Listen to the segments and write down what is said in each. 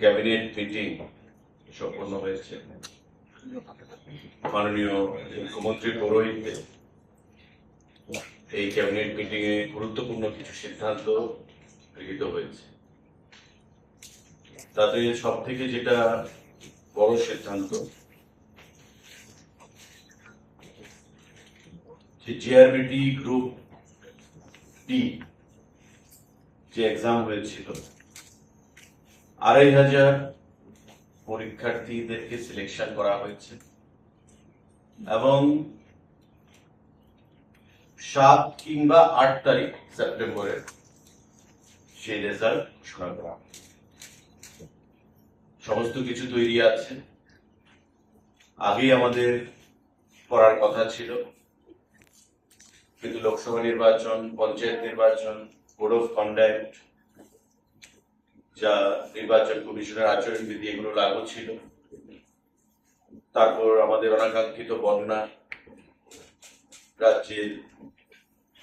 Cabinet meeting সম্পন্ন হয়েছে। মাননীয় মুখ্যমন্ত্রী পৌরোহিত্যে এই ক্যাবিনেট মিটিং এ গুরুত্বপূর্ণ কিছু সিদ্ধান্ত গৃহীত হয়েছে। তাতে সব থেকে যেটা বড় সিদ্ধান্ত জিআরবিটি গ্রুপ ডি যে এক্সাম হয়েছিল আড়াই হাজার পরীক্ষার্থীদেরকে সিলেকশন করা হয়েছে। এবং সাত কিংবা আট তারিখ সেপ্টেম্বরের সেই রেজাল্ট ঘোষণা করা সমস্ত কিছু তৈরি আছে। আগেই আমাদের করার কথা ছিল। কিন্তু লোকসভা নির্বাচন, পঞ্চায়েত নির্বাচন বোর্ড অফ কন্ডাক্ট যা নির্বাচন কমিশনের আচরণবিধি এগুলো লাগু ছিল। তারপর আমাদের অনাকাঙ্ক্ষিত বন্যা, রাজ্যের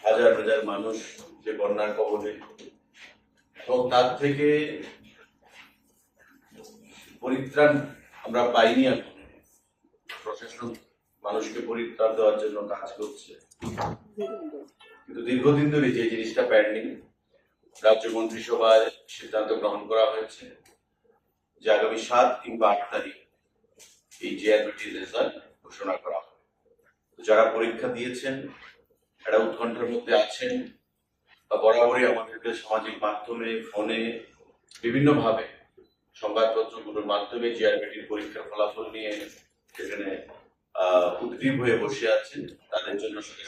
হাজার হাজার মানুষ যে বন্যার কবলে। এবং তার থেকে পরিত্রাণ আমরা পাইনি এখন। প্রশাসন মানুষকে পরিত্রাণ দেওয়ার জন্য কাজ করছে। কিন্তু দীর্ঘদিন ধরে যে জিনিসটা পেন্ডিং রাজ্য মন্ত্রিসভায় সিদ্ধান্ত গ্রহণ করা হয়েছে যে আগামী সাত কিংবা আট তারিখ এই জিআরবিটি রেজাল্ট ঘোষণা করা হবে। যারা পরীক্ষা দিয়েছেন একটা উৎকণ্ঠার মধ্যে আছেন, বা বরাবরই আমাদেরকে সামাজিক মাধ্যমে, ফোনে, বিভিন্নভাবে সংবাদপত্রগুলোর মাধ্যমে জিআরবিটির পরীক্ষার ফলাফল নিয়ে সেখানে উদ্গ্রীব হয়ে বসে আছেন, তাদের জন্য সেটা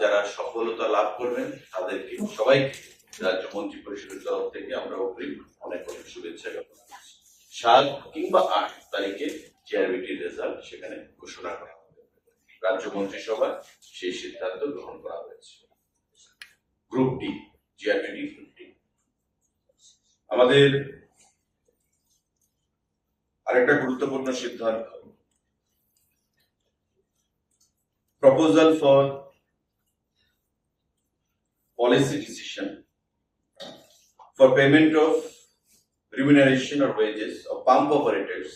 যারা সফলতা লাভ করবেন, তাদেরকে সবাইকে রাজ্য মন্ত্রী পরিষদের তরফ থেকে আমরা অগ্রিম অনেক অনেক শুভেচ্ছা জ্ঞাপন করছি। সাত কিংবা আট তারিখে জিআরবিটির রেজাল্ট সেখানে ঘোষণা করা রাজ্য মন্ত্রিসভা সেই সিদ্ধান্ত গ্রহণ করা হয়েছে। Group D GRBT group D আমাদের আরেকটা গুরুত্বপূর্ণ সিদ্ধান্ত। Proposal for policy decision for payment of remuneration or wages of pump operators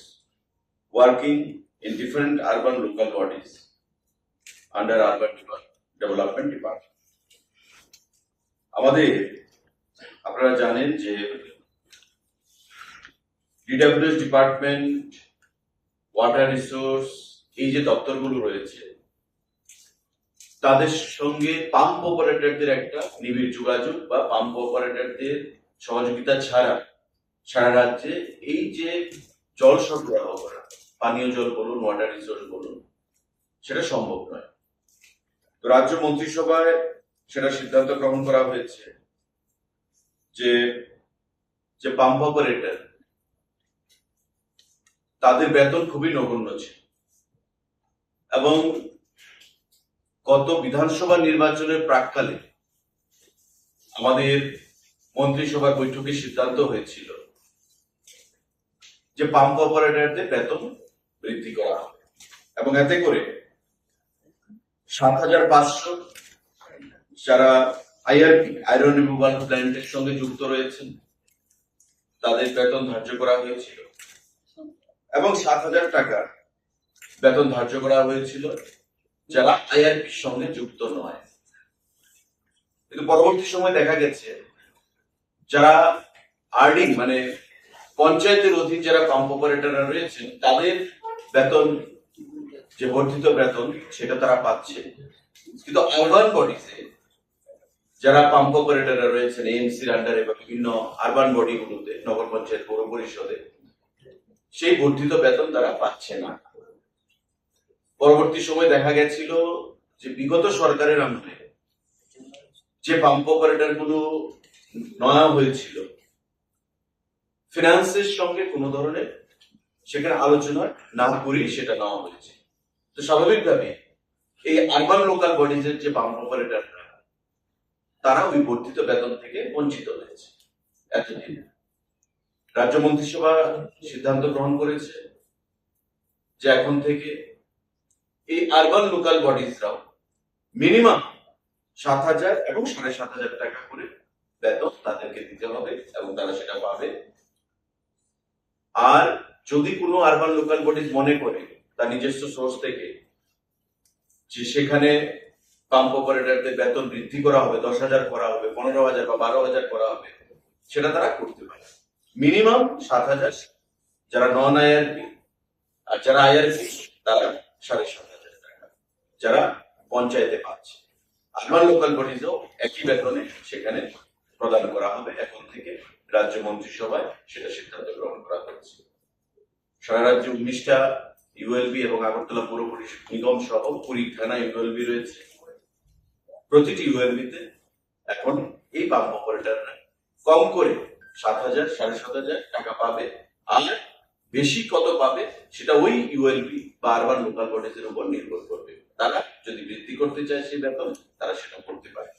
working in different urban local bodies under urban Devel- development department. আমাদের আপনারা জানেন যে ডিডাব্লিউএস ডিপার্টমেন্ট ওয়াটার রিসোর্স এই যে দপ্তরগুলো রয়েছে তাদের সঙ্গে পাম্প অপারেটরদের একটা নিবিড় যোগাযোগ বা পাম্প অপারেটরদের সহযোগিতা ছাড়া সারা রাজ্যে এই যে জল সরবরাহ করা, পানীয় জল বলুন ওয়াটার রিসোর্স বলুন, সেটা সম্ভব নয়। তো রাজ্য মন্ত্রিসভায় সেটা সিদ্ধান্ত গ্রহণ করা হয়েছে যে যে পাম্প অপারেটর, তাদের বেতন খুবই নগণ্য ছিল। এবং গত বিধানসভা নির্বাচনের প্রাককালে আমাদের মন্ত্রিসভার বৈঠকে সিদ্ধান্ত হয়েছিল যে পাম্প অপারেটরদের বেতন বৃদ্ধি করা হবে। এবং এতে করে সাত হাজার পাঁচশো যারা আইআরপি, আয়রন রিমুভাল প্ল্যান্টের সঙ্গে যুক্ত রয়েছেন, তাদের বেতন ধার্য করা হয়েছিল। এবং সাত হাজার টাকা বেতন ধার্য করা হয়েছিল। যারা আইআরপির সঙ্গে যুক্ত নয়। কিন্তু পরবর্তী সময় দেখা গেছে, যারা আর্নিং মানে পঞ্চায়েতের অধীন যারা পাম্প অপারেটররা রয়েছেন, তাদের বেতন, যে বর্ধিত বেতন, সেটা তারা পাচ্ছে। কিন্তু আরবান বডিতে যারা পাম্প অপারেটররা রয়েছেন এএমসির আন্ডারে বা বিভিন্ন আরবান বডিগুলোতে নগর পঞ্চায়েত, পৌর পরিষদে, সেই বর্ধিত বেতন তারা পাচ্ছে না। পরবর্তী সময় দেখা গেছিল যে বিগত সরকারের আমলে যে পাম্প অপারেটরগুলো নেওয়া হয়েছিল ফিনান্সের সঙ্গে কোনো ধরনের সেখানে আলোচনা না করেই সেটা নেওয়া হয়েছে। তো স্বাভাবিকভাবে এই আরবান লোকাল বডিজের যে পাম্প অপারেটররা তারা ওই বর্ধিত বেতন থেকে বঞ্চিত হয়েছে এতদিন। রাজ্য মন্ত্রিসভা সিদ্ধান্ত গ্রহণ করেছে যে এখন থেকে এই আরবান লোকাল বডিজরাও মিনিমাম সাত হাজার এবং সাড়ে সাত হাজার টাকা করে বেতন তাদেরকে দিতে হবে এবং তারা সেটা পাবে। আর যদি কোনো আরবান লোকাল বডিজ মনে করে তার নিজস্ব সোর্স থেকে যে সেখানে পাম্প অপারেটরদের বেতন বৃদ্ধি করা হবে, দশ হাজার করা হবে, পনেরো হাজার বা বারো হাজার করা হবে, সেটা তারা করতে পারে। মিনিমাম সাত হাজার যারা নন আইআরপি আর যারা আইআরপি তারা সাড়ে সাত যারা পঞ্চায়েতে পাচ্ছে। আরবান লোকাল বডিজও একই বেতনে সেখানে প্রদান করা হবে এখন থেকে রাজ্য মন্ত্রিসভায় সেটা সিদ্ধান্ত গ্রহণ করা হয়েছে। সারা রাজ্যে উনিশটা ইউএলবি এবং আগরতলা পৌর পরিষদ নিগম সহ কুড়ি থানা ইউএলবি রয়েছে। প্রতিটি ইউএলবিতে এখন এই পাম্প অপারেটররা কম করে সাত হাজার, সাড়ে সাত হাজার টাকা পাবে। আর বেশি কত পাবে, সেটা ওই ইউএলপি বারবার লোকাল বডিজের উপর নির্ভর করবে। তারা যদি বৃদ্ধি করতে চায় সেই বেতন তারা সেটা করতে পারে।